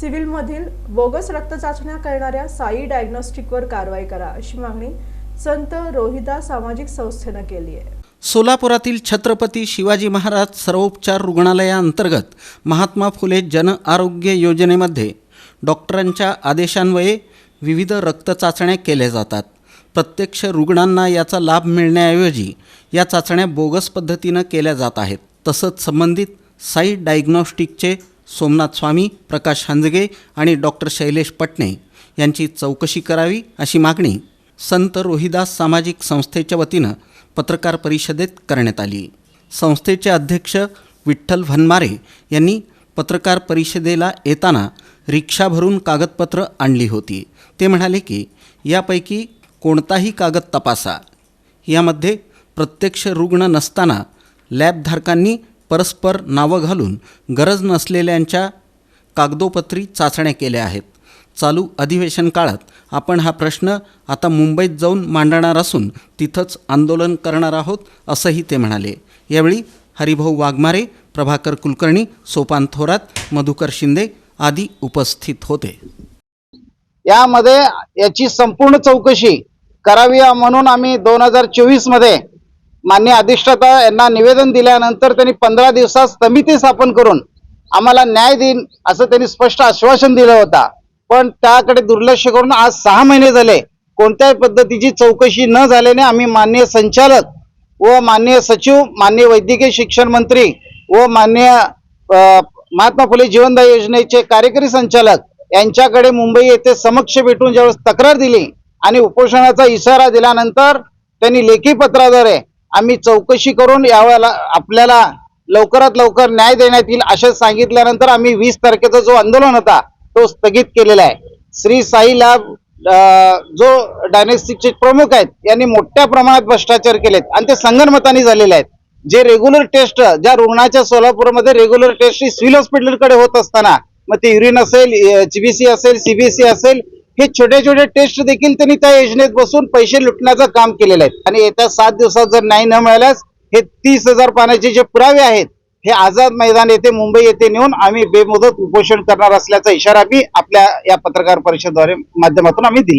सिव्हिलमधील bogus रक्त चाचण्या करणाऱ्या साई डायग्नॉस्टिकवर कारवाई करा अशी मागणी संत रोहिदा सामाजिक संस्थेनं केली आहे. सोलापुरातील छत्रपती शिवाजी महाराज सर्वोपचार रुग्णालयाअंतर्गत महात्मा फुले जन आरोग्य योजनेमध्ये डॉक्टरांच्या आदेशान्वये विविध रक्तचाचण्या केल्या जातात. प्रत्यक्ष रुग्णांना याचा लाभ मिळण्याऐवजी या चाचण्या बोगस पद्धतीनं केल्या जात आहेत. तसंच संबंधित साई डायग्नॉस्टिकचे सोमनाथ स्वामी प्रकाश हांजगे आणि डॉक्टर शैलेश पटणे यांची चौकशी करावी अशी मागणी संत रोहिदास सामाजिक संस्थेच्या वतीनं पत्रकार परिषदेत करण्यात आली. संस्थेचे अध्यक्ष विठ्ठल भनमारे यांनी पत्रकार परिषदेला येताना रिक्षा भरून कागदपत्र आणली होती. ते म्हणाले की यापैकी कोणताही कागद तपासा. यामध्ये प्रत्यक्ष रुग्ण नसताना लॅबधारकांनी परस्पर नावं घालून गरज नसलेल्यांच्या कागदोपत्री चाचण्या केल्या आहेत. चालू अधिवेशन काळात आपण हा प्रश्न आता मुंबईत जाऊन मांडणार असून तिथंच आंदोलन करणार आहोत असंही ते म्हणाले. यावेळी हरिभाऊ वाघमारे प्रभाकर कुलकर्णी सोपान थोरात मधुकर शिंदे आदी उपस्थित होते. यामध्ये याची संपूर्ण चौकशी करावी म्हणून आम्ही दोन हजार चोवीसमध्ये मान्य अधिष्ठाता यांना निवेदन दिल्यानंतर त्यांनी पंधरा दिवसात समिती स्थापन करून आम्हाला न्याय देईन असं त्यांनी स्पष्ट आश्वासन दिलं होतं. पण त्याकडे दुर्लक्ष करून आज सहा महिने झाले. कोणत्याही पद्धतीची चौकशी न झाल्याने आम्ही माननीय संचालक व माननीय सचिव माननीय वैद्यकीय शिक्षण मंत्री व माननीय महात्मा फुले जीवनदायी योजनेचे कार्यकारी संचालक यांच्याकडे मुंबई येथे समक्ष भेटून ज्यावेळेस तक्रार दिली आणि उपोषणाचा इशारा दिल्यानंतर त्यांनी लेखी पत्राद्वारे आम्ही चौकशी करून यावेळेला आपल्याला लवकरात लवकर न्याय देण्यात येईल असं सांगितल्यानंतर आम्ही वीस तारखेचा जो आंदोलन होता तो स्थगित केलेला आहे. श्री साई लॅब जो डायनेस्टिकचे प्रमुख आहेत यांनी मोठ्या प्रमाणात भ्रष्टाचार केलेत आणि ते संगनमताने झालेले आहेत. जे रेग्युलर टेस्ट ज्या रुग्णाच्या सोलापूरमध्ये रेग्युलर टेस्ट सिव्हिल हॉस्पिटलकडे होत असताना मग ते युरिन असेल जीबीसी असेल सीबीएसई असेल हे छोटे छोटे टेस्ट देखील त्यांनी त्या योजनेत बसून पैसे लुटण्याचं काम केलेलं आहे. आणि येत्या सात दिवसात जर नाही न मिळाल्यास हे तीस हजार पाण्याचे जे पुरावे आहेत हे आझाद मैदान येथे मुंबई येथे नेऊन आम्ही बेमुदत उपोषण करणार असल्याचा इशारा आम्ही आपल्या या पत्रकार परिषदेद्वारे माध्यमातून आम्ही दिले